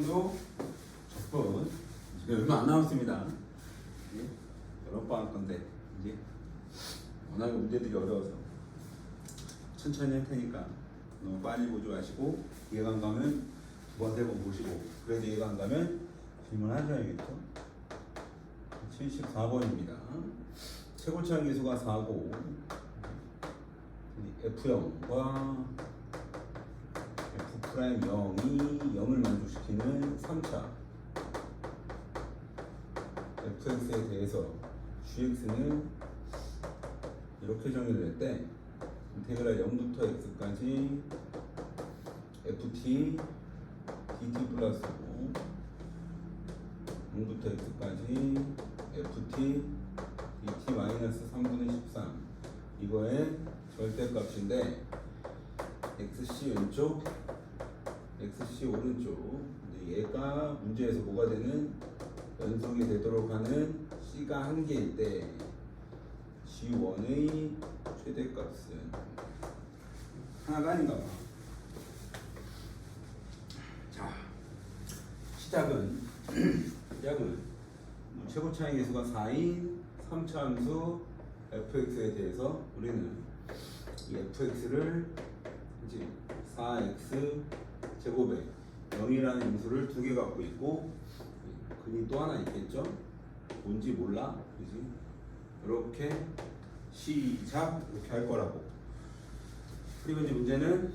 시험도 적분 지금 얼마 안 남았습니다. 여러 번 할 건데 이제 워낙에 문제들이 어려워서 천천히 할 테니까 너무 빨리 보지 마시고 이해가 안 가면 두 번 세 번 보시고 그래도 이해가 안 가면 질문하셔야겠죠. 74번입니다. 최고차항 계수가 4고 F0과 F' 0이 0을 만족시키는 3차. Fx에 대해서 gx는 이렇게 정의될 때 인테그랄 0부터 x까지 ft dt 플러스 5 0부터 x까지 ft dt 마이너스 3분의 13 이거의 절대값인데 xc 왼쪽 xc 오른쪽 근데 얘가 문제에서 뭐가 되는 연속이 되도록 하는 c가 한 개일 때 g1의 최대값은 하나가 아닌가 봐. 자, 시작은 시작은 뭐 최고 차이 계수가 4인 3차 함수 fx에 대해서 우리는 이 fx를 이제 4x 제곱에 0이라는 인수를 두 개 갖고 있고 근이 또 하나 있겠죠? 뭔지 몰라, 그지? 이렇게 시작 이렇게 할 거라고. 그리고 이제 문제는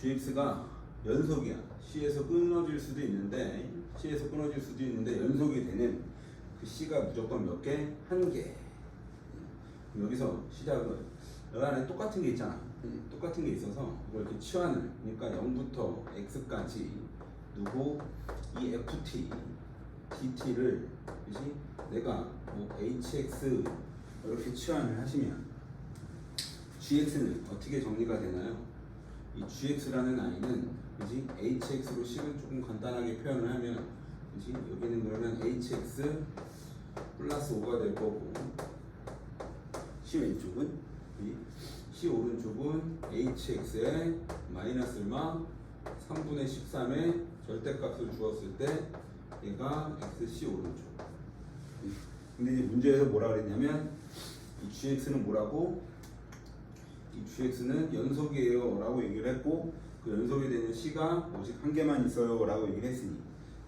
gx가 연속이야. c에서 끊어질 수도 있는데 c에서 끊어질 수도 있는데 연속이 되는 그 c가 무조건 몇 개? 한 개. 여기서 시작은 여기 안에 똑같은 게 있잖아. 음, 똑같은 게 있어서 이걸 이렇게 치환을 그러니까 0부터 x까지 누구 이 ft dt를 그지 내가 뭐 hx 이렇게 치환을 하시면 gx는 어떻게 정리가 되나요? 이 gx라는 아이는 그지 hx로 식을 조금 간단하게 표현을 하면 그지 여기는 그러면 hx 플러스 5가 될 거고 c 왼쪽은 이 c 오른쪽은 hx에 마이너스 얼마 3분의 13의 절대값을 주었을 때 얘가 xc 오른쪽 근데 이제 문제에서 뭐라 그랬냐면 이 gx는 뭐라고 이 gx는 연속이에요 라고 얘기를 했고 그 연속이 되는 c가 오직 한 개만 있어요 라고 얘기를 했으니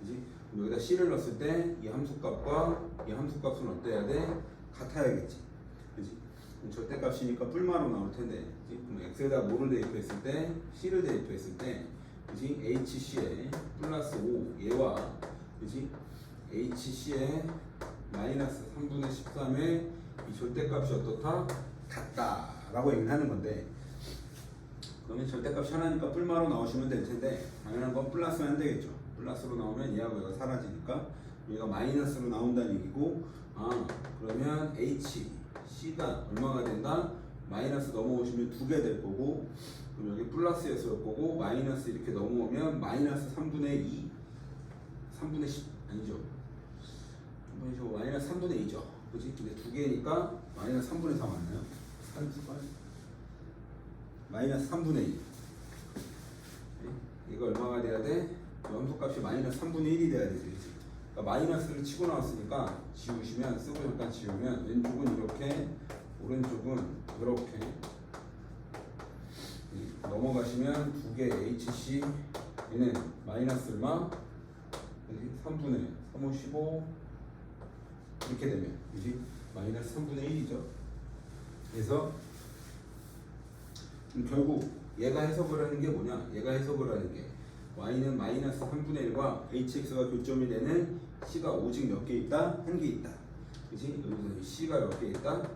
그지? 여기다 c를 넣었을 때 이 함수값과 이 함수값은 어때야 돼? 같아야겠지 그지? 절대값이니까 뿔마로 나올 텐데? 그럼 x에다 뭐를 대입했을 때 c를 대입했을 때 그지? hc에 플러스 5 얘와 그지? hc에 마이너스 3분의 13의 이 절대값이 어떻다? 같다 라고 얘기를 하는 건데 그러면 절대값이 하나니까 뿔마로 나오시면 될 텐데 당연한 건 플러스면 안 되겠죠 플러스로 나오면 얘하고 얘가 사라지니까 얘가 마이너스로 나온다는 얘기고 아 그러면 h c가 얼마가 된다? 마이너스 넘어오시면 두 개 될 거고 그럼 여기 플러스였을 거고 마이너스 이렇게 넘어오면 마이너스 3분의 2 3분의 10 아니죠 3분의 15 마이너스 3분의 2죠 그지? 근데 두 개니까 마이너스 3분의 4 맞나요? 3, 마이너스 3분의 2 이거 얼마가 돼야 돼? 함수값이 마이너스 3분의 1이 돼야 되지 그러니까 마이너스를 치고 나왔으니까 지우시면 쓰고 잠깐 지우면 왼쪽은 이렇게 오른쪽은 이렇게 넘어가시면 두 개 HC 얘는 마이너스 얼마? 그지? 3분의 3, 5, 15 이렇게 되면 그지? 마이너스 3분의 1이죠 그래서 결국 얘가 해석을 하는 게 뭐냐? 얘가 해석을 하는 게 y는 마이너스 3분의 1과 hx가 교점이 되는 c가 오직 몇 개 있다? 한 개 있다. 그지? 여기서 c가 몇 개 있다?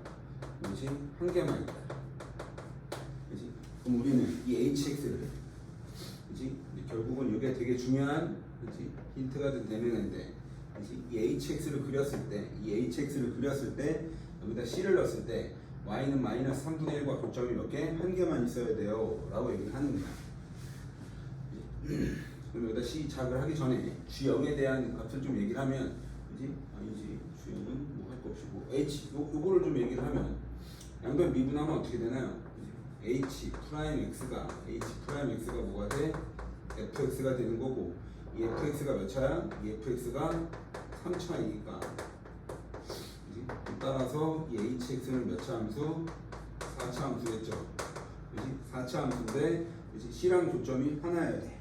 오직 한 개만 있다. 그지? 그럼 우리는 이 hx를 그지? 결국은 이게 되게 중요한 그지? 힌트가 좀 되는 건데 그지? 이 hx를 그렸을 때, 이 hx를 그렸을 때 여기다 c를 넣었을 때 y는 마이너스 3분의 1과 교점이 몇 개? 한 개만 있어야 돼요 라고 얘기를 하는 거야 그럼 여기다 시작을 하기 전에 G0에 대한 값을 좀 얘기를 하면 그지? 아니지 G0은 뭐 할 거 없이 뭐 H 요, 요거를 좀 얘기를 하면 양변 미분하면 어떻게 되나요? H 프라임 X가 H 프라임 X가 뭐가 돼? fx가 되는 거고 이 fx가 몇 차야? 이 fx가 3차이니까 그지? 따라서 이 hx는 몇 차 함수? 4차 함수겠죠 그지? 4차 함수인데 그지? c랑 교점이 하나여야 돼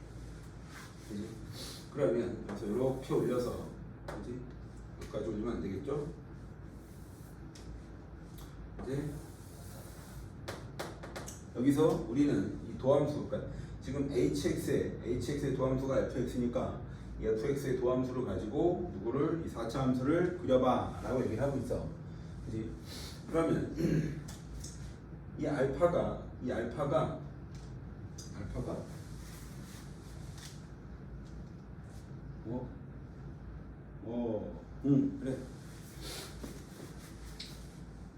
그지? 그러면 그래서 이렇게 올려서 그지? 여기까지 올리면 안 되겠죠? 이제 여기서 우리는 이 도함수, 그러니까 지금 hx의 hx의 도함수가 fx니까 이 fx의 도함수를 가지고 누구를 이 4차 함수를 그려봐라고 얘기를 하고 있어. 그지? 그러면 이 알파가 이 알파가 알파가 어? 어, 응, 그래.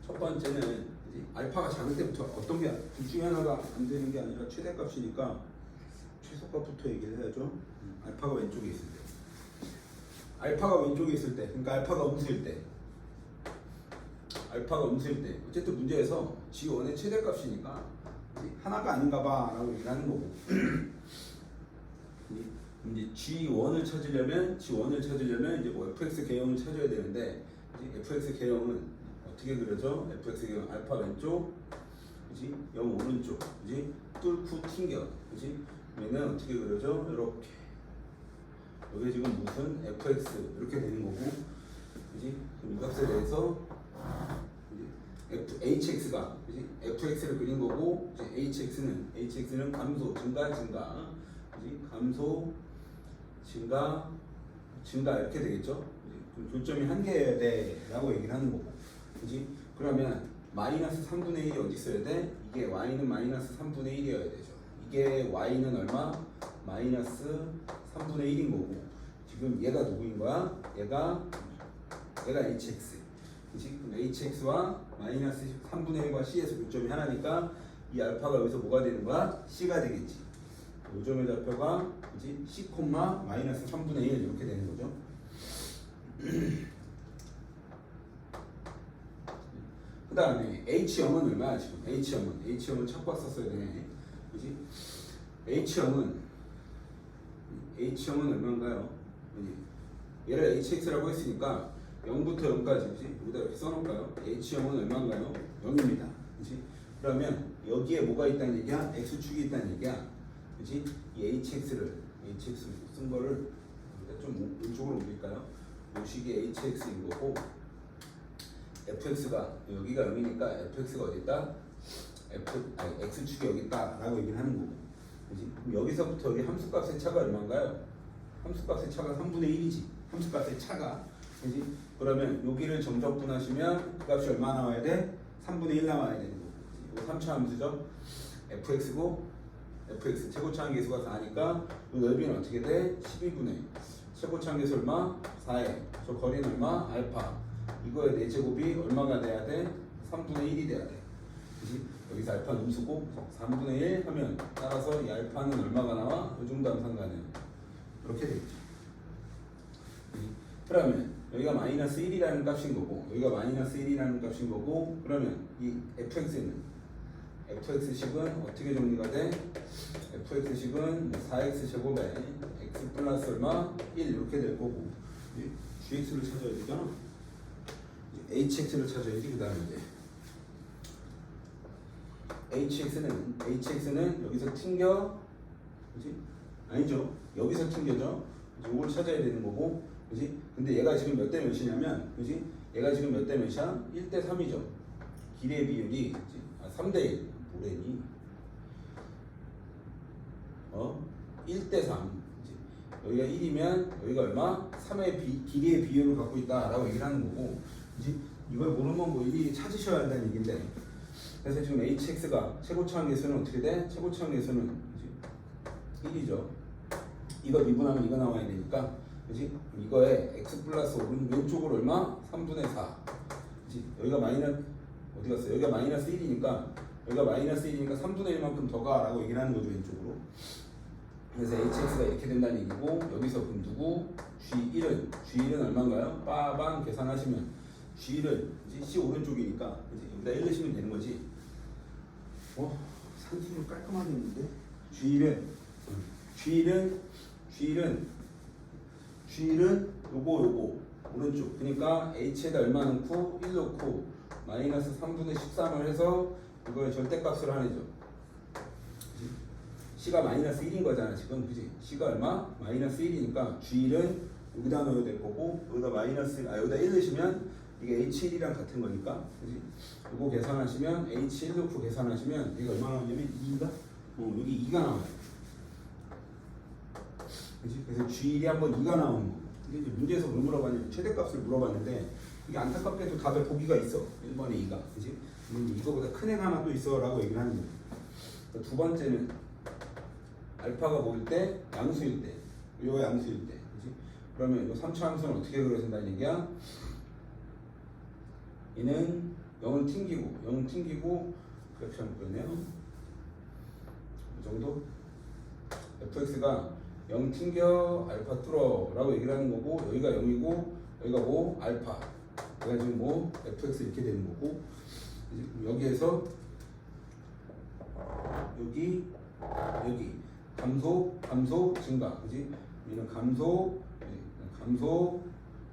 첫 번째는 알파가 작을 때부터 어떤 게 둘 중에 하나가 안 되는 게 아니라 최대값이니까 최소값부터 얘기를 해야죠. 음, 알파가 왼쪽에 있을 때. 알파가 왼쪽에 있을 때, 그러니까 알파가 음수일 때. 알파가 음수일 때. 어쨌든 문제에서 G1의 최대값이니까 하나가 아닌가 봐 라고 얘기를 하는 거고. 이제 G1을 찾으려면 G1을 찾으려면 이제 뭐 fx 개형을 찾아야 되는데 fx 개형은 어떻게 그려져? fx 개형 알파 왼쪽, 그지? 0 오른쪽, 그지? 뚫고 튕겨, 그지? 얘는 어떻게 그려져? 이렇게 여기 지금 무슨 fx 이렇게 되는 거고, 그지? 이 값에 대해서 F, hx가 그지? fx를 그린 거고 이제 hx는 hx는 감소 증가 증가 그지? 감소 증가 증가 이렇게 되겠죠? 교점이 한 개여야 돼라고 얘기를 하는 거고 그지? 그러면 마이너스 3분의 1이 어디 있어야 돼? 이게 y는 마이너스 3분의 1이어야 되죠 이게 y는 얼마? 마이너스 3분의 1인 거고 지금 얘가 누구인 거야? 얘가 얘가 hx 그치? 그럼 hx와 마이너스 3분의 1과 c에서 교점이 하나니까 이 알파가 여기서 뭐가 되는 거야? c가 되겠지. 요점의 좌표가 그치? c, 마이너스 3분의 1 이렇게 되는 거죠. 그 다음에 H형은 얼마야 지금? H형은 H형은 찾고 왔었어야 되네. 그지? H형은 H형은 얼마인가요? 얘를 HX라고 했으니까 0부터 0까지 그지? 여기다 이렇게 써놓을까요? H형은 얼마인가요? 0입니다. 그지? 그러면 여기에 뭐가 있다는 얘기야? X축이 있다는 얘기야. 그지? 이 HX를 HX 쓴 거를 일단 좀 왼쪽으로 옮길까요? 요 식이 HX인 거고 fx가 여기가 0이니까 fx가 어디 있다? f 아니 x축이 여기 있다라고 얘기를 하는 거고. 그지? 여기서부터 여기 함수값의 차가 얼마인가요? 함수값의 차가 3분의 1이지. 함수값의 차가. 그지? 그러면 여기를 정적분하시면 그 값이 얼마 나와야 돼? 3분의 1 나와야 되는 거고. 이거 3차 함수죠. fx고 fx 최고차항 계수가 4니까 이 넓이는 어떻게 돼? 12분의 최고차항 계수 얼마? 4에 저 거리는 얼마? 알파 이거의 4제곱이 얼마가 돼야 돼? 3분의 1이 돼야 돼 그지? 여기서 알파는 음수고 3분의 1 하면 따라서 이 알파는 얼마가 나와? 이 정도 상관해요 이렇게 되겠죠? 그러면 여기가 마이너스 1이라는 값인 거고 여기가 마이너스 1이라는 값인 거고 그러면 이 fx는 fx식은 어떻게 정리가 돼? fx식은 4x 제곱에 x 플러스 얼마? 1 이렇게 될 거고 gx를 찾아야 되잖아 hx를 찾아야지 그 다음에 이제 hx는 hx는 여기서 튕겨 그지? 아니죠 여기서 튕겨져 이걸 찾아야 되는 거고 그지? 근데 얘가 지금 몇 대 몇이냐면 그지? 얘가 지금 몇 대 몇이야? 1대 3이죠 길이의 비율이 그지? 아, 3대 1 뭐래니? 어? 1대 3 그지? 여기가 1이면 여기가 얼마? 3의 비, 길이의 비율을 갖고 있다라고 얘기를 하는 거고 그지? 이걸 모르면 뭐 일일이 찾으셔야 한다는 얘기인데 그래서 지금 hx가 최고차항 계수는 어떻게 돼? 그지? 1이죠 이거 미분하면 이거 나와야 되니까 그지? 이거에 x 플러스 오른 왼쪽으로 얼마? 3분의 4 그지? 여기가 마이너스 어디 갔어? 여기가 마이너스 1이니까 여기가 마이너스 1이니까 3분의 1만큼 더 가 라고 얘기를 하는 거죠 왼쪽으로 그래서 hx가 이렇게 된다는 얘기고 여기서 그럼 누구? g1은 g1은 얼마인가요? 빠방 계산하시면 g1은 이제 c 오른쪽이니까 이제 여기다 1 넣으시면 되는 거지 어? 산수를 깔끔하게 했는데 g1은 g1은 g1은 G는 요거 요거 오른쪽 그러니까 H에다 얼마 넣고 1 넣고 마이너스 3분의 13을 해서 이걸 절대값을 그치? C가 마이너스 1인 거잖아 지금. 그지? C가 얼마? 마이너스 1이니까 G는 여기다 넣어야 될 거고 여기다 마이너스 아 여기다 1 넣으시면 이게 H1이랑 같은 거니까. 그지? 이거 계산하시면 H1 넣고 계산하시면 이게 얼마 나오냐면 2가? 어 여기 2가 나와요. 그지? 그래서 G1이 한번 2가 나오는 거. 근데 이제 문제에서 뭘 물어봤냐면 최대값을 물어봤는데 이게 안타깝게도 답에 보기가 있어. 1번에 2가. 그지 근데 이거보다 큰 애가 하나 또 있어 라고 얘기를 하는 거야 그러니까 두 번째는 알파가 뭐일 때 양수일 때 이거 양수일 때. 그지 그러면 이거 3차 함수는 어떻게 그려진다는 얘기야? 얘는 0을 튕기고 0을 튕기고 그렇게 하면 그러네요. 이 정도? fx가 0 튕겨 알파 뚫어 라고 얘기를 하는 거고 여기가 0이고 여기가 뭐? 알파. 여기가 지금 뭐? fx 이렇게 되는 거고 여기에서 여기 여기. 감소 감소 증가. 그지? 얘는 감소 예, 감소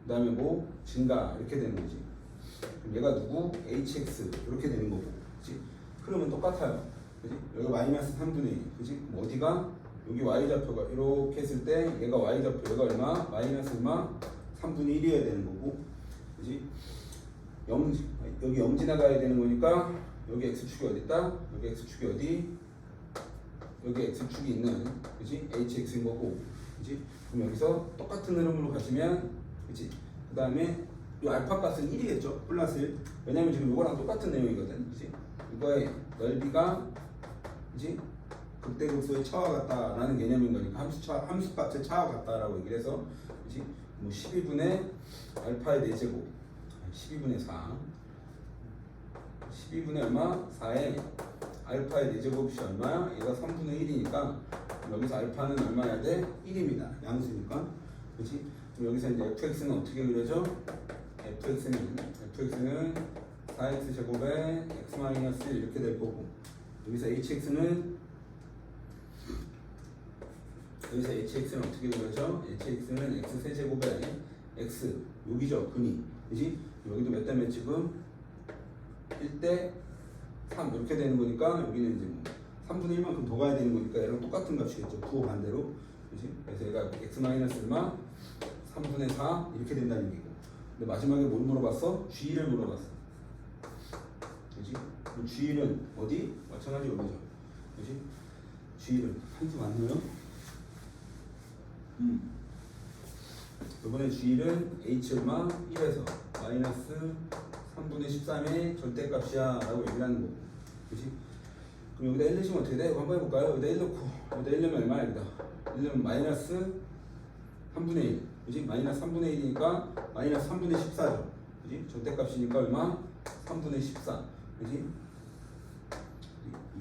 그 다음에 뭐 증가. 이렇게 되는 거지. 그럼 얘가 누구? Hx. 이렇게 되는 거고. 그지? 그러면 똑같아요. 그지? 여기 마이너스 3분의 1 그지? 어디가? 여기 y 좌표가 이렇게 했을 때 얘가 y 좌표. 얘가 얼마? 마이너스 얼마? 3분의 1이어야 되는 거고. 그지 0 여기 0 지나가야 되는 거니까 여기 x축이 어디 있다? 여기 x축이 어디? 여기 x축이 있는 그지 hx인 거고 그지 그럼 여기서 똑같은 흐름으로 가시면 그지 그 다음에 이 알파 값은 1이겠죠? 플러스 1 왜냐면 지금 이거랑 똑같은 내용이거든 그지 이거의 넓이가 그지 극대극소의 차와 같다라는 개념인 거니까 함수 차 함수 값의 차와 같다라고 얘기를 해서 그지 뭐 12분의 알파의 4제곱 12분의 4 12분의 얼마? 4에 알파의 4제곱이 얼마야? 얘가 3분의 1이니까 여기서 알파는 얼마야 돼? 1입니다. 양수니까. 그렇지? 그럼 여기서 이제 fx는 어떻게 그려져? fx는 fx는 4x 제곱에 x 마이너스 1 이렇게 될 거고 여기서 hx는 여기서 hx는 어떻게 그려져? hx는 x 세제곱에 x 여기죠 근이 그지? 여기도 몇대몇 지금 1대 3 이렇게 되는 거니까 여기는 이제 뭐 3분의 1만큼 더 가야 되는 거니까 얘랑 똑같은 값이겠죠 부호 반대로 그지? 그래서 얘가 x 마이너스 얼마? 3분의 4 이렇게 된다는 얘기고 근데 마지막에 뭘 물어봤어? g를 물어봤어 그지? g는 어디? 마찬가지 여기죠 그지? g는 한수 맞나요? 음. 이번에 G는 H 얼마 1에서 마이너스 3분의 13의 절대값이야 라고 얘기를 하는 거고 그치? 그럼 여기다 1 넣으시면 어떻게 돼? 이거 한번 해볼까요? 여기다 1 넣고 여기다 1 넣으면 얼마야 여기다 1 넣으면 마이너스 3분의 1 그치? 마이너스 3분의 1이니까 마이너스 3분의 14죠 그치? 절대값이니까 얼마? 3분의 14 그치?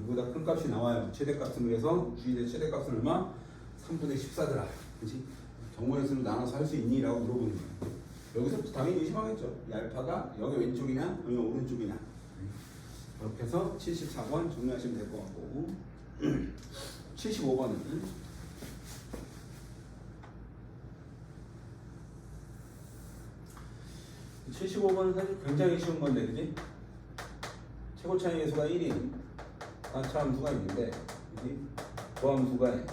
이보다 큰 값이 나와요 최대값은 그래서 G의 최대값은 얼마? 3분의 14더라 그치? 수를 나눠서 할 수 있니? 라고 물어보는 거예요. 여기서 당연히 의심하겠죠. 이 알파가 여기 왼쪽이냐, 여기 오른쪽이냐. 이렇게 해서 74번 정리하시면 될 것 같고 75번은 75번은 사실 굉장히 쉬운 건데, 그지? 최고 차이 계수가 1인 4차 함수가 있는데, 그지? 그 함수가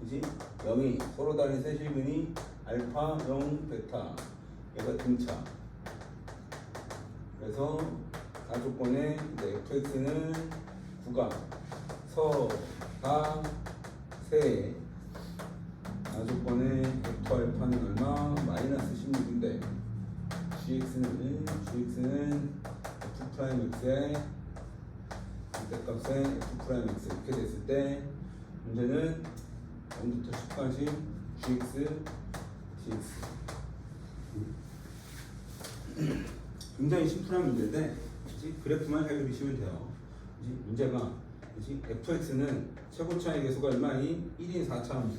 그지? 0이 서로 다른 세실근이 알파 0 베타 얘가 등차 그래서 가조건에 fx는 9가 서가 세 가조건에 f 알파는 얼마? 마이너스 16인데 gx는 gx는 f 프라임 x의 절대값에 f 프라임 x 이렇게 됐을 때 문제는 0부터 10까지 gx, gx. 굉장히 심플한 문제인데, 그치? 그래프만 잘 그리시면 돼요. 그치? 문제가, 그치? fx는 최고차의 계수가 얼마니? 1인 4차 함수.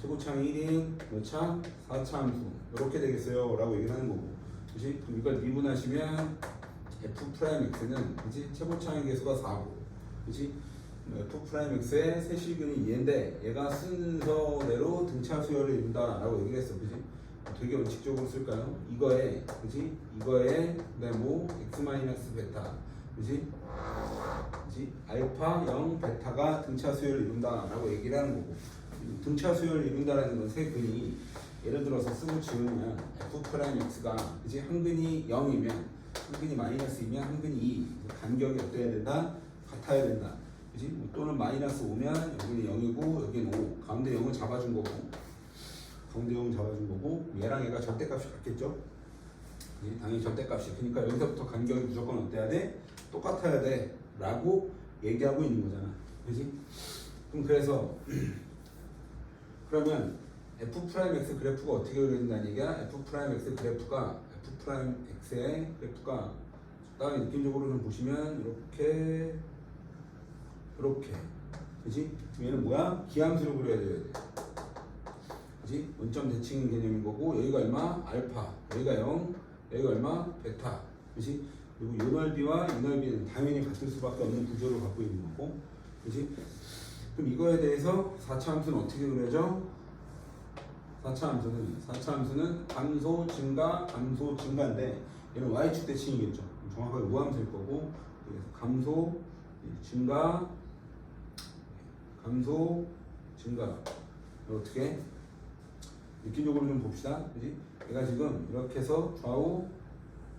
최고차의 1인 몇 차? 4차 함수. 이렇게 되겠어요. 라고 얘기를 하는 거고. 그치? 그럼 이걸 미분하시면 f 프라임 x는, 그치? 최고차의 계수가 4고, 그치? f 프라임 x의 세실근이 얘인데 얘가 순서대로 등차 수열을 이룬다 라고 얘기를 했어, 그지? 되게 원칙적으로 쓸까요? 이거에, 그지? 이거에 그다음에 뭐 x 마이너스 베타, 그지? 그지? 알파 0 베타가 등차 수열을 이룬다라고 얘기를 하는 거고 등차 수열을 이룬다라는 건 세 근이 예를 들어서 쓰고 지우면 f 프라임 x가 그지? 한 근이 0이면 한 근이 마이너스이면 한 근이 2 간격이 어때야 된다? 같아야 된다. 그지? 뭐 또는 마이너스 5면 여기는 0이고 여기는 5 가운데 0을 잡아준 거고 0을 잡아준 거고 얘랑 얘가 절대값이 같겠죠? 그지? 당연히 절대값이 그러니까 여기서부터 간격이 무조건 어때야 돼? 똑같아야 돼 라고 얘기하고 있는 거잖아 그지? 그럼 그래서 그러면 f 프라임 x 그래프가 어떻게 그려진다는 얘기야? f 프라임 x 그래프가 f 프라임 x의 그래프가 다음에 느낌적으로 좀 보시면 이렇게 이렇게 그지? 얘는 뭐야? 기함수로 그려야 돼 그지? 원점 대칭 개념인 거고 여기가 얼마? 알파 여기가 0 여기가 얼마? 베타 그지? 그리고 이 넓이와 이 넓이는 당연히 같을 수밖에 없는 구조를 갖고 있는 거고 그지? 그럼 이거에 대해서 4차 함수는 어떻게 그려져? 4차 함수는 4차 함수는 감소 증가 감소 증가인데 얘는 y축 대칭이겠죠 정확하게 우함수일 거고 그래서 감소 증가 감소 증가 어떻게 느낌적으로 좀 봅시다. 그지? 얘가 지금 이렇게 해서 좌우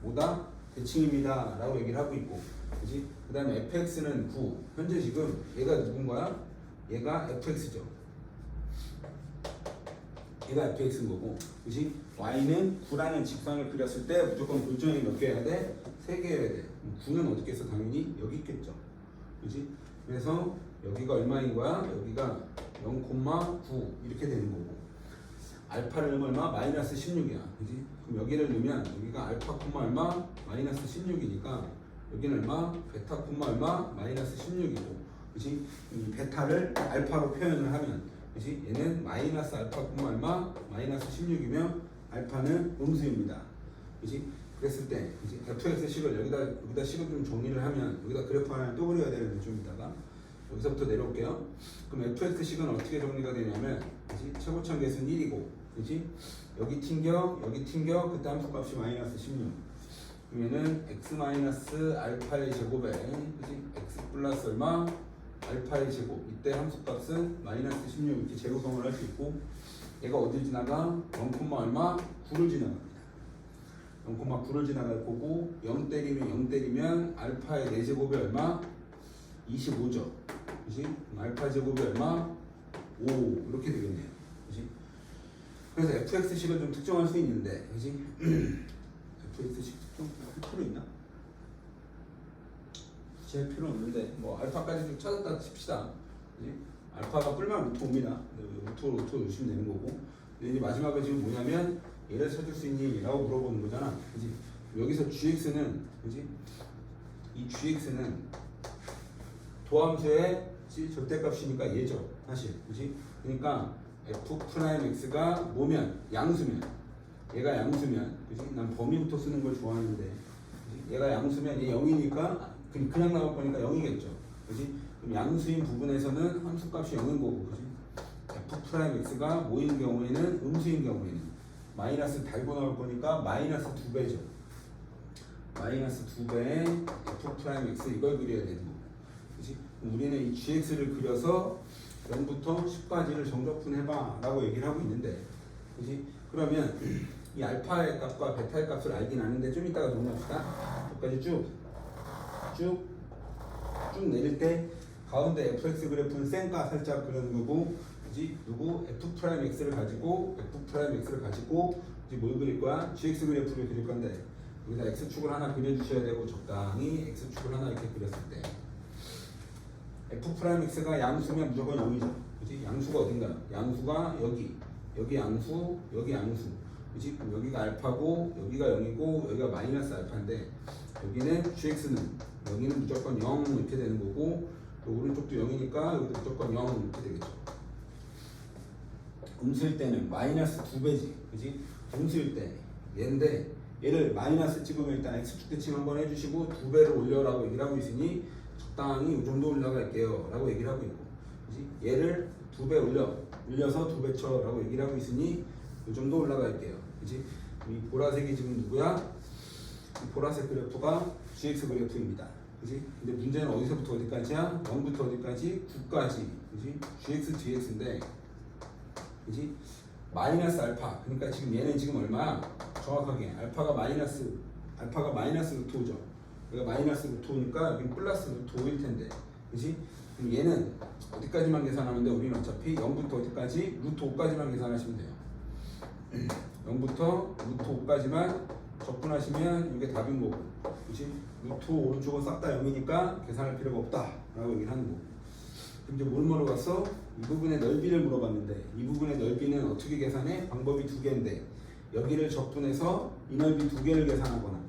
뭐다 대칭입니다. 라고 얘기를 하고 있고. 그지? 그 다음에 fx는 9 현재 지금 얘가 누군 거야? 얘가 fx죠. 얘가 fx인 거고. 그지? y는 9라는 직선을 그렸을 때 무조건 골정이 몇 개여야 돼? 3개여야 돼. 9는 어디 있겠어? 당연히 여기 있겠죠. 그지? 그래서 여기가 얼마인 거야? 여기가 0,9 이렇게 되는 거고 알파를 넣으면 얼마? 마이너스 16이야 그지? 그럼 여기를 넣으면 여기가 알파 콤마 얼마? 마이너스 16이니까 여기는 얼마? 베타 콤마 얼마? 마이너스 16이고 그지? 이 베타를 알파로 표현을 하면 그지? 얘는 마이너스 알파 콤마 얼마? 마이너스 16이면 알파는 음수입니다 그지? 그랬을 때 그지? fx 식을 여기다 여기다 식을 좀 정리를 하면 여기다 그래프 하나 또 그려야 되는데 좀 이따가 여기서부터 내려올게요. 그럼 fx 식은 어떻게 정리가 되냐면 그지? 최고점 계수는 1이고 그지? 여기 튕겨 여기 튕겨 그때 함수값이 마이너스 16 그러면은 x 마이너스 알파의 제곱에 그지? x 플러스 얼마? 알파의 제곱 이때 함수값은 마이너스 16 이렇게 재구성을 할 수 있고 얘가 어딜 지나가? 0, 얼마? 9를 지나갑니다. 0,9를 지나갈 거고 0 때리면 0 때리면 알파의 4제곱이 얼마? 25죠. 그지? 알파 제곱이 얼마? 5 이렇게 되겠네요. 그래서 fx식을 좀 특정할 수 있는데, 그지? fx식 특정 할 필요 있나? 할 필요 없는데 뭐 알파까지 좀 찾았다 칩시다. 그지? 알파가 뿔만 루트 옵니다. 루트 루트 넣으시면 되는 거고. 근데 이제 마지막에 지금 뭐냐면 얘를 찾을 수 있니? 라고 물어보는 거잖아. 그지? 여기서 gx는 그지? 이 gx는 도함수의 절대값이니까 얘죠. 사실. 그지? 그러니까 f 프라임 x가 뭐면 양수면 얘가 양수면 그지? 난 범위부터 쓰는 걸 좋아하는데 그지? 얘가 양수면 얘 0이니까 그냥 나올 거니까 0이겠죠. 그지? 그럼 양수인 부분에서는 함수값이 0인 거고 그지? f 프라임 x가 뭐인 경우에는 음수인 경우에는 마이너스 달고 나올 거니까 마이너스 2배죠. 마이너스 2배의 f 프라임 x 이걸 그려야 되는 거고 그지? 우리는 이 gx를 그려서 0부터 10까지를 정적분해봐 라고 얘기를 하고 있는데 그지? 그러면 이 알파의 값과 베타의 값을 알긴 아는데 좀 이따가 정리합시다 여기까지 쭉 쭉, 쭉 내릴 때 가운데 fx 그래프는 쌩까 살짝 그려는 거고 그지? 누구? f 프라임 x를 가지고 f 프라임 x를 가지고 이제 뭘 그릴 거야? gx 그래프를 그릴 건데 여기다 x축을 하나 그려주셔야 되고 적당히 x축을 하나 이렇게 그렸을 때 f 프라임 x가 양수면 무조건 0이죠. 그지? 양수가 어딘가? 양수가 여기, 여기 양수, 여기 양수. 그지? 여기가 알파고, 여기가 0이고, 여기가 마이너스 알파인데, 여기는 gx는, 여기는 무조건 0 이렇게 되는 거고, 또 오른쪽도 0이니까 여기도 무조건 0 이렇게 되겠죠. 음수일 때는 마이너스 2배지. 그지? 음수일 때. 얘인데, 얘를 마이너스 찍으면 일단 x축 대칭 한번 해주시고, 2배를 올려라고 얘기를 하고 있으니, 적당히 이 정도 올라갈게요 라고 얘기를 하고 있고? 얘를 두 배 올려 올려서 두 배 쳐 라고 얘기를 하고 있으니 이 정도 올라갈게요 그지? 이 보라색이 지금 누구야? 이 보라색 그래프가 GX 그래프입니다 그지? 근데 문제는 어디서부터 어디까지야? 0부터 어디까지? 9까지 그지? GX, DX인데 그지? 마이너스 알파 그러니까 지금 얘는 지금 얼마야? 정확하게 알파가 마이너스 알파가 마이너스 루트 5죠 여기가 마이너스 루트 5니까 여기 플러스 루트 5일 텐데 그지? 그럼 얘는 어디까지만 계산하면 돼? 우리는 어차피 0부터 어디까지? 루트 5까지만 계산하시면 돼요 0부터 루트 5까지만 적분하시면 이게 답인 거고 그지? 루트 5 오른쪽은 싹 다 0이니까 계산할 필요가 없다 라고 얘기를 하는 거고 그럼 이제 뭘 물어봤어? 이 부분의 넓이를 물어봤는데 이 부분의 넓이는 어떻게 계산해? 방법이 두 개인데 여기를 적분해서 이 넓이 두 개를 계산하거나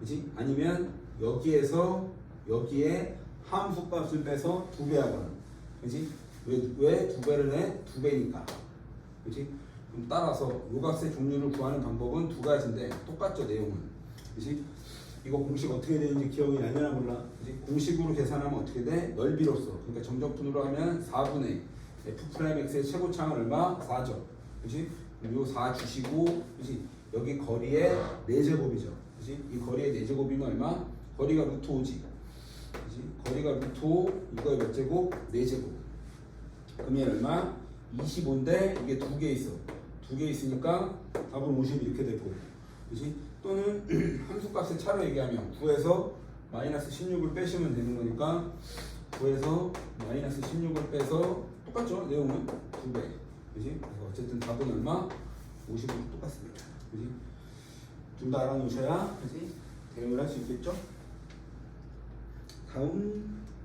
그지? 아니면 여기에서 여기에 함수 값을 빼서 두 배 하거나 그지? 왜 두 배를 해? 두 배니까 그지? 그럼 따라서 요각의 종류를 구하는 방법은 두 가지인데 똑같죠 내용은 그지? 이거 공식 어떻게 되는지 기억이 나려나 몰라 그지? 공식으로 계산하면 어떻게 돼? 넓이로서 그러니까 점적분으로 하면 4분의 f'x의 최고차는 얼마? 4죠 그지? 그럼 요4 주시고 그지? 여기 거리의 4제곱이죠 그지? 이 거리의 4제곱이면 얼마? 거리가 루트 5지 그지? 거리가 루트 5 이거의 몇 제곱? 4제곱 그러면 얼마? 25인데 이게 두 개 있어. 두 개 있으니까 답은 50 이렇게 되고. 그지? 또는 함수값의 차로 얘기하면 9에서 마이너스 16을 빼시면 되는 거니까 9에서 마이너스 16을 빼서 똑같죠? 내용은 두 배. 그지? 그래서 어쨌든 답은 얼마? 50으로 똑같습니다. 그지? 둘 다 알아놓으셔야 그지? 대응을 할 수 있겠죠? 다음